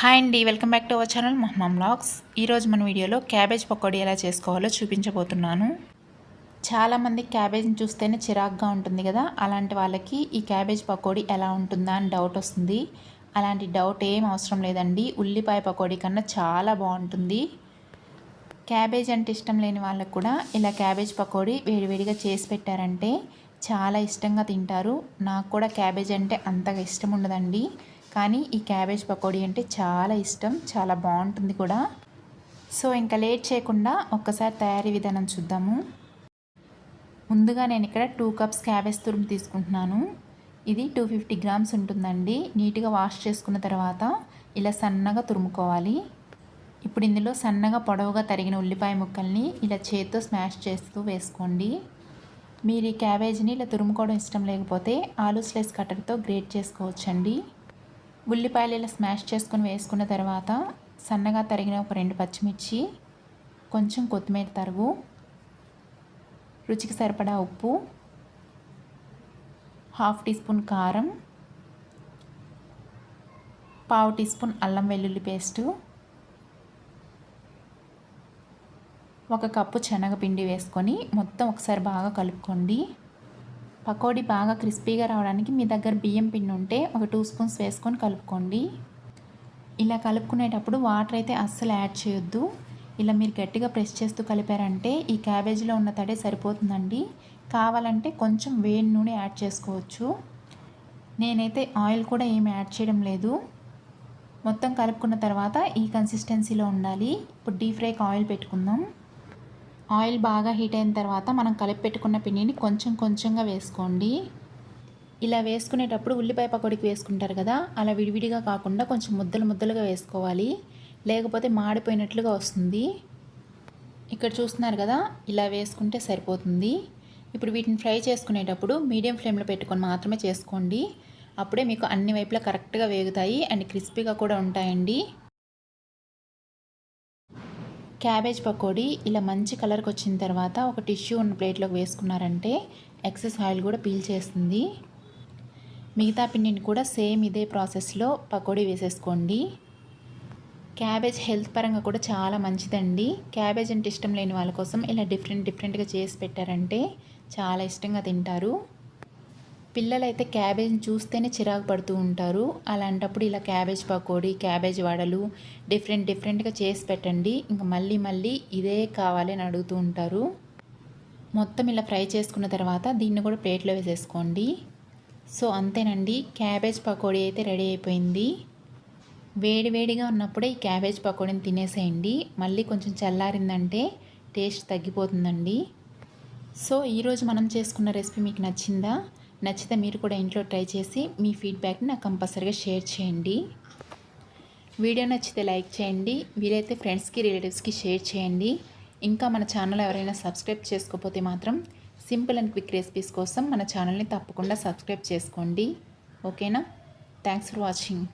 Hi అండి welcome back to our channel మహమ్మా blogs ఈరోజు మన వీడియోలో క్యాబేజ్ పకోడీ ఎలా చేసుకోవాలో చూపించబోతున్నాను. చాలామంది క్యాబేజ్ని చూస్తేనే చిరాగ్గా ఉంటుంది కదా అలాంటి వాళ్ళకి ఈ క్యాబేజ్ పకోడీ ఎలా ఉంటుందా అని డౌట్ వస్తుంది. అలాంటి డౌట్ ఏం అవసరం లేదండి ఉల్లిపాయ పకోడీ కన్నా చాలా బాగుంటుంది. క్యాబేజ్ అంటే ఇష్టం లేని వాళ్ళకు కూడా ఇలా క్యాబేజ్ పకోడీ వేడివేడిగా చేసి పెట్టారంటే చాలా ఇష్టంగా తింటారు. నాకు కూడా క్యాబేజ్ అంటే అంతగా ఇష్టం ఉండదండి. కానీ ఈ క్యాబేజ్ పకోడీ అంటే చాలా ఇష్టం చాలా బాగుంటుంది కూడా. సో ఇంకా లేట్ చేయకుండా ఒక్కసారి తయారీ విధానం చూద్దాము. ముందుగా నేను ఇక్కడ టూ కప్స్ క్యాబేజ్ తురుము తీసుకుంటున్నాను. ఇది టూ ఫిఫ్టీ గ్రామ్స్ ఉంటుందండి. నీట్గా వాష్ చేసుకున్న తర్వాత ఇలా సన్నగా తురుముకోవాలి. ఇప్పుడు ఇందులో సన్నగా పొడవుగా తరిగిన ఉల్లిపాయ ముక్కల్ని ఇలా చేత్తో స్మాష్ చేస్తూ వేసుకోండి. మీరు ఈ క్యాబేజీని ఇలా తురుముకోవడం ఇష్టం లేకపోతే ఆలూ స్లైస్ కట్టర్తో గ్రేట్ చేసుకోవచ్చండి. ఉల్లిపాయలు ఇలా స్మాష్ చేసుకొని వేసుకున్న తర్వాత సన్నగా తరిగిన ఒక రెండు పచ్చిమిర్చి కొంచెం కొత్తిమీర తరుగు రుచికి సరిపడా ఉప్పు హాఫ్ టీ స్పూన్ కారం పావు టీ స్పూన్ అల్లం వెల్లుల్లి పేస్టు ఒక కప్పు శనగపిండి వేసుకొని మొత్తం ఒకసారి బాగా కలుపుకోండి. పకోడీ బాగా క్రిస్పీగా రావడానికి మీ దగ్గర బియ్యం పిండి ఉంటే ఒక టూ స్పూన్స్ వేసుకొని కలుపుకోండి. ఇలా కలుపుకునేటప్పుడు వాటర్ అయితే అస్సలు యాడ్ చేయొద్దు. ఇలా మీరు గట్టిగా ప్రెస్ చేస్తూ కలిపారంటే ఈ క్యాబేజీలో ఉన్న తడే సరిపోతుందండి. కావాలంటే కొంచెం వేడి నూనె యాడ్ చేసుకోవచ్చు. నేనైతే ఆయిల్ కూడా ఏమి యాడ్ చేయడం లేదు. మొత్తం కలుపుకున్న తర్వాత ఈ కన్సిస్టెన్సీలో ఉండాలి. ఇప్పుడు డీప్ ఫ్రైకి ఆయిల్ పెట్టుకుందాం. ఆయిల్ బాగా హీట్ అయిన తర్వాత మనం కలిపి పెట్టుకున్న పిండిని కొంచెం కొంచెంగా వేసుకోండి. ఇలా వేసుకునేటప్పుడు ఉల్లిపాయ పకోడికి వేసుకుంటారు కదా అలా విడివిడిగా కాకుండా కొంచెం ముద్దలు ముద్దలుగా వేసుకోవాలి. లేకపోతే మాడిపోయినట్లుగా వస్తుంది. ఇక్కడ చూస్తున్నారు కదా ఇలా వేసుకుంటే సరిపోతుంది. ఇప్పుడు వీటిని ఫ్రై చేసుకునేటప్పుడు మీడియం ఫ్లేమ్లో పెట్టుకొని మాత్రమే చేసుకోండి. అప్పుడే మీకు అన్ని వైపులా కరెక్ట్గా వేగుతాయి అండ్ క్రిస్పీగా కూడా ఉంటాయండి. క్యాబేజ్ పకోడీ ఇలా మంచి కలర్కి వచ్చిన తర్వాత ఒక టిష్యూ ఉన్న ప్లేట్లోకి వేసుకున్నారంటే ఎక్సెస్ ఆయిల్ కూడా పీల్ చేస్తుంది. మిగతా పిండిని కూడా సేమ్ ఇదే ప్రాసెస్లో పకోడీ వేసేసుకోండి. క్యాబేజ్ హెల్త్ పరంగా కూడా చాలా మంచిదండి. క్యాబేజ్ అంటే ఇష్టం లేని వాళ్ళ కోసం ఇలా డిఫరెంట్ డిఫరెంట్గా చేసి పెట్టారంటే చాలా ఇష్టంగా తింటారు. పిల్లలైతే క్యాబేజ్ చూస్తేనే చిరాకు పడుతూ ఉంటారు. అలాంటప్పుడు ఇలా క్యాబేజ్ పకోడీ క్యాబేజ్ వడలు డిఫరెంట్ డిఫరెంట్గా చేసి పెట్టండి. ఇంకా మళ్ళీ మళ్ళీ ఇదే కావాలి అని అడుగుతూ ఉంటారు. మొత్తం ఇలా ఫ్రై చేసుకున్న తర్వాత దీన్ని కూడా ప్లేట్లో వేసేసుకోండి. సో అంతేనండి. క్యాబేజ్ పకోడీ అయితే రెడీ అయిపోయింది. వేడివేడిగా ఉన్నప్పుడే ఈ క్యాబేజ్ పకోడీని తినేసేయండి. మళ్ళీ కొంచెం చల్లారిందంటే టేస్ట్ తగ్గిపోతుందండి. సో ఈరోజు మనం చేసుకున్న రెసిపీ మీకు నచ్చిందా? నచ్చితే మీరు కూడా ఇంట్లో ట్రై చేసి మీ ఫీడ్బ్యాక్ని నాకు కంపల్సరీగా షేర్ చేయండి. వీడియో నచ్చితే లైక్ చేయండి. వీలైతే ఫ్రెండ్స్కి రిలేటివ్స్కి షేర్ చేయండి. ఇంకా మన ఛానల్ ఎవరైనా సబ్స్క్రైబ్ చేసుకోకపోతే మాత్రం సింపుల్ అండ్ క్విక్ రెసిపీస్ కోసం మన ఛానల్ని తప్పకుండా సబ్స్క్రైబ్ చేసుకోండి. ఓకేనా? Thanks for watching.